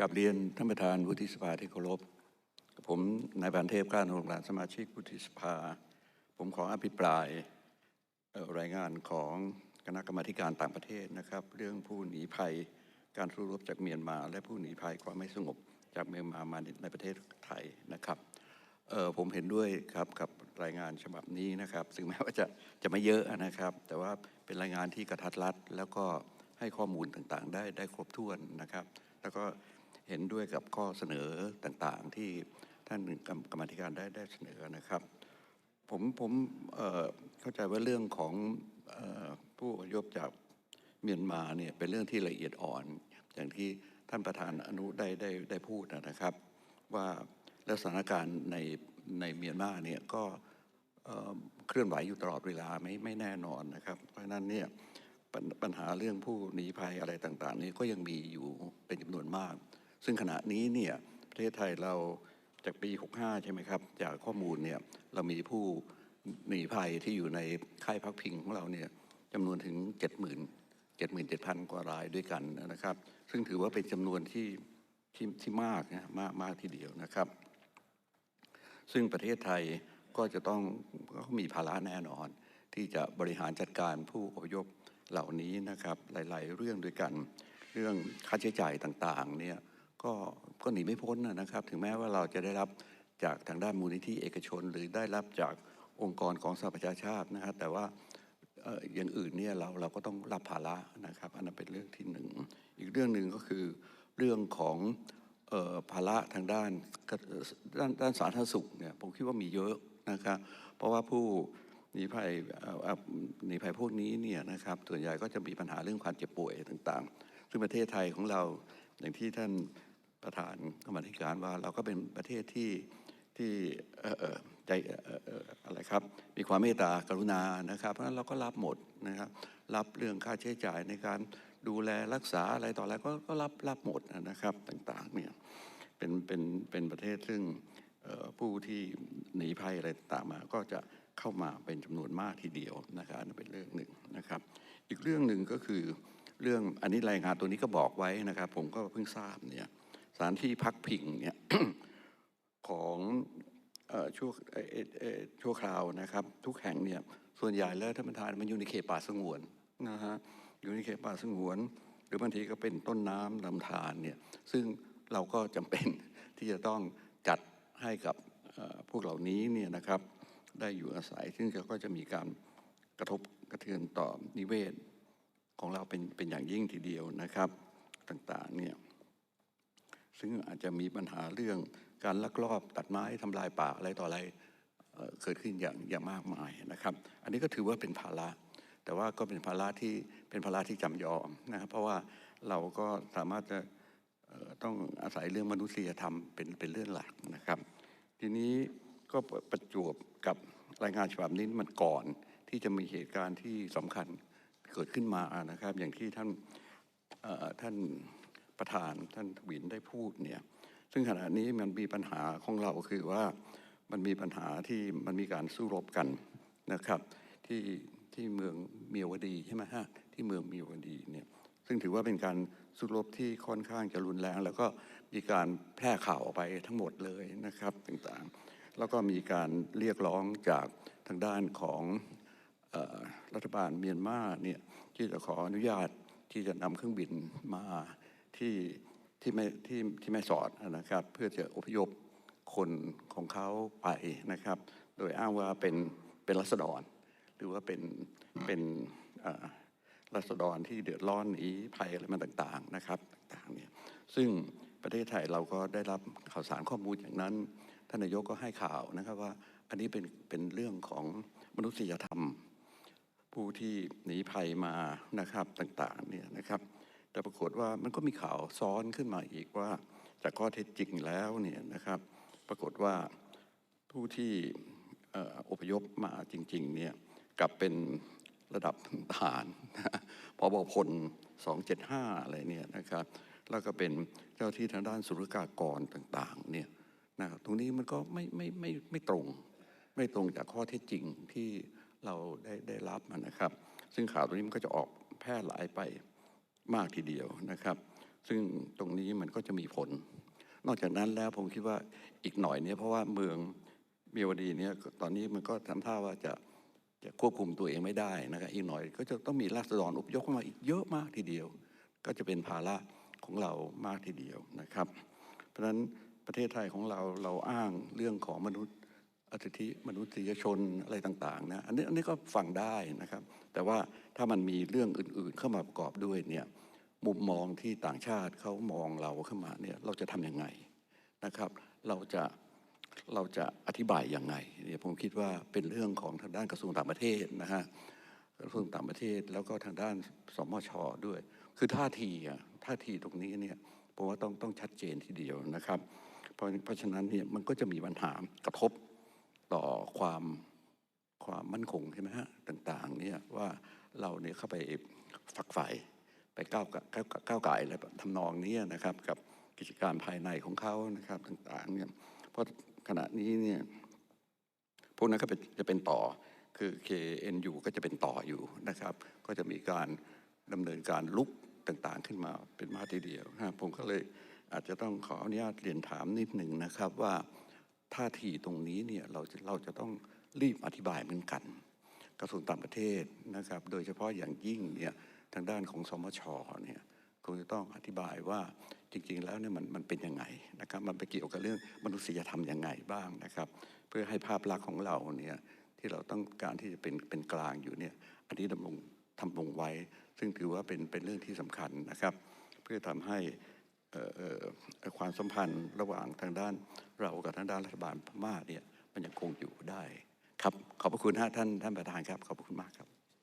กับเรียนท่านประธานวุฒิสภาที่เคารพผมนายบานเทพกล้านรงรานสมาชิกวุฒิสภา ผมขออภิปรายรายงานของคณะกรรมาการต่างประเทศนะครับ เรื่องผู้หนีภัยการสู้รบจากเมียนมา และผู้หนีภัยความไม่สงบจากเมียนมามาในประเทศไทยนะครับผมเห็นด้วยครับกับรายงานฉบับนี้นะครับถึงแม้ว่าจะจะไม่เยอะนะครับ แต่ว่าเป็นรายงานที่กระทัดรัดแล้วก็ให้ข้อมูลต่างๆ ได้ได้ครบถ้วนนะครับ แล้วก็ เห็นด้วยกับข้อเสนอต่างๆ ที่ท่านกรรมกาธิการได้ได้เสนอนะครับ ผมผมเเข้าใจว่าเรื่องของออผู้อพยพจากเมียนมาเนี่ยเป็นเรื่องที่ละเอียดอ่อน อย่างที่ท่านประธานอนุได้ได้ได้พูดนะครับ ว่าแล้วสถานการณ์ในในเมียนมาเนี่ยก็เคลื่อนไหวอยู่ตลอดเวลาไม่ไม่แน่นอนนะครับ เพราะฉะนั้นเนี่ยปปัญหาเรื่องผู้หนีภัยอะไรต่าง ๆ นี้ก็ยังมีอยู่เป็นจำนวนมาก ซึ่งขณะนี้เนี่ยประเทศไทยเราจากปี 65 ใช่ไหมครับ จากข้อมูลเนี่ยเรามีผู้หนีภัยที่อยู่ในค่ายพักพิงของเราเนี่ยจำนวนถึง 70,000 77,000 กว่ารายด้วยกันนะครับ ซึ่งถือว่าเป็นจำนวนที่ที่ที่มากนะมากมากทีเดียวนะครับ ซึ่งประเทศไทยก็จะต้องก็มีภาระแน่นอน ที่จะบริหารจัดการผู้อพยพเหล่านี้นะครับ หลาย ๆ เรื่องด้วยกัน เรื่องค่าใช้จ่ายต่าง ๆ เนี่ย ก็ก็หนีไม่พ้นนะครับ ถึงแม้ว่าเราจะได้รับจากทางด้านมูลนิธิเอกชน หรือได้รับจากองค์กรของสหประชาชาตินะครับแต่ว่าอย่างอื่นเนี่ยเราเราก็ต้องรับภาระนะครับ อันนั้นเป็นเรื่องที่หนึ่งอีกเรื่องหนึ่งก็คือเรื่องของออภาระทางด้านด้านด้านสาธารณสุขเนี่ยผมคิดว่ามีเยอะนะครับ เพราะว่าผู้หนีภัยหนีภัยพวกนี้เนี่ยนะครับส่วนใหญ่ก็จะมีปัญหาเรื่องความเจ็บป่วยต่างๆ ซึ่งประเทศไทยของเราอย่างที่ท่าน ประธานกรรมาธิการว่าเราก็เป็นประเทศที่ที่เอ่อออใจเอ่อออออะไรครับ มีความเมตตากรุณานะครับ เพราะฉะนั้นเราก็รับหมดนะครับ รับเรื่องค่าใช้จ่ายในการดูแลรักษาอะไรต่ออะไรก็ก็รับรับหมดนะครับต่างๆเนี่ยเป็นเป็นเป็นประเทศซึ่งผู้ที่หนีภัยอะไรต่างๆมา ก็จะเข้ามาเป็นจำนวนมากทีเดียวนะครับนั่นเป็นเรื่องหนึ่งนะครับ อีกเรื่องหนึ่งก็คือเรื่องอันนี้รายงานตัวนี้ก็บอกไว้นะครับ ผมก็เพิ่งทราบเนี่ย สถานที่พักพิงเนี่ยของอชั่วชั่วคราวนะครับ ทุกแห่งเนี่ยส่วนใหญ่แล้วท่านประธานมันอยู่ในเขตป่าสงวนนะฮะอยู่ในเขตป่าสงวน หรือบางทีก็เป็นต้นน้ำลำธารเนี่ยซึ่งเราก็จำเป็นที่จะต้องจัดให้กับพวกเหล่านี้เนี่ยนะครับได้อยู่อาศัย ซึ่งก็จะมีการกระทบกระเทือนต่อนิเวศของเราเป็นเป็นอย่างยิ่งทีเดียวนะครับต่างๆเนี่ย ซึ่งอาจจะมีปัญหาเรื่องการลักลอบตัดไม้ทำลายป่าอะไรต่ออะไรเเกิดขึ้นอย่างอย่างมากมายนะครับ อันนี้ก็ถือว่าเป็นภาระ แต่ว่าก็เป็นภาระที่เป็นภาระที่จำยอมนะครับเพราะว่าเราก็สามารถจะต้องอาศัยเรื่องมนุษยธรรมเป็นเป็นเรื่องหลักนะครับ ทีนี้ก็ประจวบกับรายงานฉบับนี้มันก่อนที่จะมีเหตุการณ์ที่สำคัญเกิดขึ้นมานะครับ อย่างที่ท่านท่าน ประธานท่านวินได้พูดเนี่ยซึ่งขณะนี้มันมีปัญหาของเราคือว่ามันมีปัญหาที่มันมีการสู้รบกันนะครับ ที่ที่เมืองเมียวดีใช่ไหมฮะที่เมืองเมียวดีเนี่ยซึ่งถือว่าเป็นการสู้รบที่ค่อนข้างจะรุนแรง แล้วก็มีการแพร่ข่าวออกไปทั้งหมดเลยนะครับต่างๆ แล้วก็มีการเรียกร้องจากทางด้านของออรัฐบาลเมียนมาเนี่ยที่จะขออนุญาตที่จะนำเครื่องบินมา ที่ที่ไม่ที่ที่แม่สอดนะครับ เพื่อจะอพยพคนของเขาไปนะครับ โดยอ้างว่าเป็นเป็นรัษฎร หรือว่าเป็นเป็นรัษฎรที่เดือดร้อนหนีภัยอะไรมาต่างๆนะครับต่างๆเนี่ยซึ่งประเทศไทยเราก็ได้รับข่าวสารข้อมูลอย่างนั้นท่านนายกก็ให้ข่าวนะครับว่าอันนี้เป็นเป็นเรื่องของมนุษยธรรม ผู้ที่หนีภัยมานะครับต่างๆเนี่ยนะครับ แต่ปรากฏว่ามันก็มีข่าวซ้อนขึ้นมาอีกว่า จากข้อเท็จจริงแล้วเนี่ยนะครับ ปรากฏว่าผู้ที่ออพยพมาจริงๆเนี่ยกลับเป็นระดับทหารพบพล 275 อะไรเนี่ยนะครับ แล้วก็เป็นเจ้าที่ทางด้านสุรกากรต่างๆเนี่ยนะครับตรงนี้มันก็ไม่ไม่ไม่ไม่ตรง ไม่ตรงจากข้อเท็จจริงที่เราได้ได้รับมานะครับ ซึ่งข่าวตรงนี้มันก็จะออกแพร่หลายไป มากทีเดียวนะครับ ซึ่งตรงนี้มันก็จะมีผล นอกจากนั้นแล้วผมคิดว่าอีกหน่อยเนี่ยเพราะว่าเมืองเมียวดีเนี่ยตอนนี้มันก็ทำท่าว่าจะจะควบคุมตัวเองไม่ได้นะครับอีกหน่อยก็จะต้องมีราษฎรอพยพเข้ามาอีกเยอะมากทีเดียว ก็จะเป็นภาระของเรามากทีเดียวนะครับ เพราะฉะนั้นประเทศไทยของเราเราอ้างเรื่องของมนุษย์ สิทธิมนุษยชนอะไรต่างๆนะอันนี้อันนี้ก็ฟังได้นะครับ แต่ว่าถ้ามันมีเรื่องอื่นๆเข้ามาประกอบด้วยเนี่ยมุมมองที่ต่างชาติเขามองเราเข้ามาเนี่ยเราจะทำยังไงนะครับ เราจะเราจะอธิบายยังไงเนี่ยผมคิดว่าเป็นเรื่องของทางด้านกระทรวงต่างประเทศนะฮะกระทรวงต่างประเทศแล้วก็ทางด้านสมชด้วย คือท่าทีอะท่าทีตรงนี้เนี่ยผมว่าต้องต้องชัดเจนทีเดียวนะครับ เพราะเพราะฉะนั้นเนี่ยมันก็จะมีปัญหากระทบ ต่อความความมั่นคงใช่ไหมฮะต่างๆเนี่ยว่าเราเนี่ยเข้าไปฝักใฝ่ไปก้าวก้าวก้าวไก่อะไรทำนองนี้นะครับกับกิจการภายในของเขานะครับต่างๆเนี่ยเพราะขณะนี้เนี่ยพวกนั้นก็เป็นจะเป็นต่อคือ KNU ก็จะเป็นต่ออยู่นะครับ ก็จะมีการดำเนินการลุกต่างๆ ขึ้นมาเป็นมาทีเดียวนะผมก็เลยอาจจะต้องขออนุญาตเรียนถามนิดหนึ่งนะครับว่า ท่าทีตรงนี้เนี่ยเราจะเราจะต้องรีบอธิบายเหมือนกัน กระทรวงต่างประเทศนะครับ โดยเฉพาะอย่างยิ่งเนี่ยทางด้านของสมชเนี่ยคงจะต้องอธิบายว่าจริงๆแล้วเนี่ยมันมันเป็นยังไงนะครับ มันไปเกี่ยวกับเรื่องมนุษยธรรมยังไงบ้างนะครับ เพื่อให้ภาพลักษณ์ของเราเนี่ยที่เราต้องการที่จะเป็นเป็นกลางอยู่เนี่ยอันนี้ดำรงทำลงไว้ ซึ่งถือว่าเป็นเป็นเรื่องที่สำคัญนะครับ เพื่อทำให้ ความสัมพันธ์ระหว่างทางด้านเรากับทางด้านรัฐบาลพม่าเนี่ยมันยังคงอยู่ได้ครับขอบพระคุณท่านท่านประธานครับขอบพระคุณมากครับ